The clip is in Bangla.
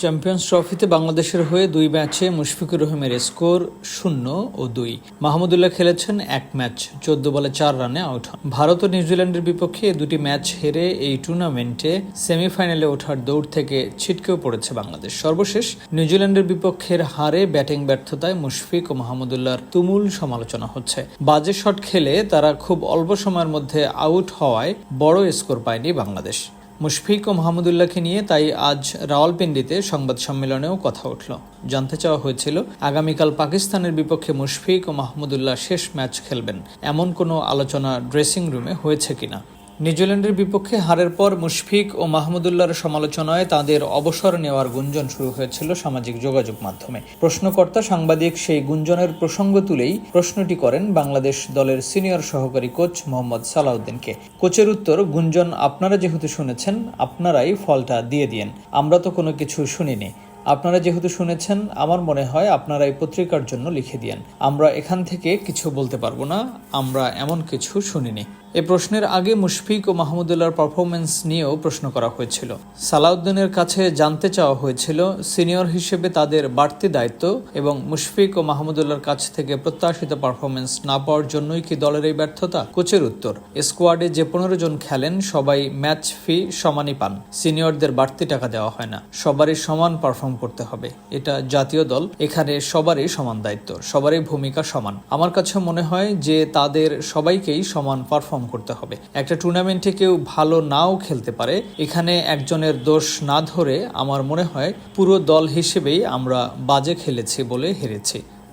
চ্যাম্পিয়ন্স ট্রফিতে বাংলাদেশের হয়ে দুই ম্যাচে মুশফিকুর রহিমের স্কোর শূন্য ও দুই। মাহমুদুল্লাহ খেলেছেন এক ম্যাচ, চোদ্দ বলে চার রানে আউট হন। ভারত ও নিউজিল্যান্ডের বিপক্ষে দুটি ম্যাচ হেরে এই টুর্নামেন্টে সেমিফাইনালে ওঠার দৌড় থেকে ছিটকেও পড়েছে বাংলাদেশ। সর্বশেষ, নিউজিল্যান্ডের বিপক্ষের হারে ব্যাটিং ব্যর্থতায় মুশফিক ও মাহমুদুল্লাহর তুমুল সমালোচনা হচ্ছে। বাজে শট খেলে তারা খুব অল্প সময়ের মধ্যে আউট হওয়ায় বড় স্কোর পায়নি বাংলাদেশ। মুশফিক ও মাহমুদুল্লাহকে নিয়ে তাই আজ রাওয়ালপিন্ডিতে সংবাদ সম্মেলনেও কথা উঠল। জানতে চাওয়া হয়েছিল, আগামীকাল পাকিস্তানের বিপক্ষে মুশফিক ও মাহমুদুল্লাহ শেষ ম্যাচ খেলবেন। এমন কোনো আলোচনা ড্রেসিং রুমে হয়েছে কিনা? নিউজিল্যান্ডের বিপক্ষে হারের পর মুশফিক ও মাহমুদুল্লাহর সমালোচনায় তাদের অবসর নেওয়ার গুঞ্জন শুরু হয়েছিল সামাজিক যোগাযোগ মাধ্যমে। প্রশ্নকর্তা সাংবাদিক সেই গুঞ্জনের প্রসঙ্গ তুলেই প্রশ্নটি করেন বাংলাদেশ দলের সিনিয়র সহকারী কোচ মোহাম্মদ সালাউদ্দিনকে। কোচের উত্তর, গুঞ্জন আপনারা যেহেতু শুনেছেন, আপনারাই ফলটা দিয়ে দিয়েন। আমরা তো কোনো কিছু শুনিনি। আপনারা যেহেতু শুনেছেন, আমার মনে হয় আপনারা এই পত্রিকার জন্য লিখে দিয়েন। আমরা এখান থেকে কিছু বলতে পারব না, আমরা এমন কিছু শুনিনি। এ প্রশ্নের আগে মুশফিক ও মাহমুদুল্লাহর পারফরমেন্স নিয়েও প্রশ্ন করা হয়েছিল। সালাউদ্দিনের কাছে জানতে চাওয়া হয়েছিল, সিনিয়র হিসেবে তাদের বাড়তি দায়িত্ব এবং মুশফিক ও মাহমুদুল্লাহর কাছ থেকে প্রত্যাশিত পারফরমেন্স না পাওয়ার জন্যই কি দলের এই ব্যর্থতা? কোচের উত্তর, স্কোয়াডে যে পনেরো জন খেলেন, সবাই ম্যাচ ফি সমানই পান। সিনিয়রদের বাড়তি টাকা দেওয়া হয় না। সবারই সমান পারফর্ম করতে হবে। এটা জাতীয় দল, এখানে সবারই সমান দায়িত্ব, সবারই ভূমিকা সমান। আমার কাছে মনে হয় যে তাদের সবাইকেই সমান পারফর্ম করতে হবে। একটা টুর্নামেন্টে কেউ ভালো নাও খেলতে পারে, এখানে একজনের দোষ না ধরে আমার মনে হয় পুরো দল হিসেবেই আমরা বাজে খেলেছি বলে হেরেছি।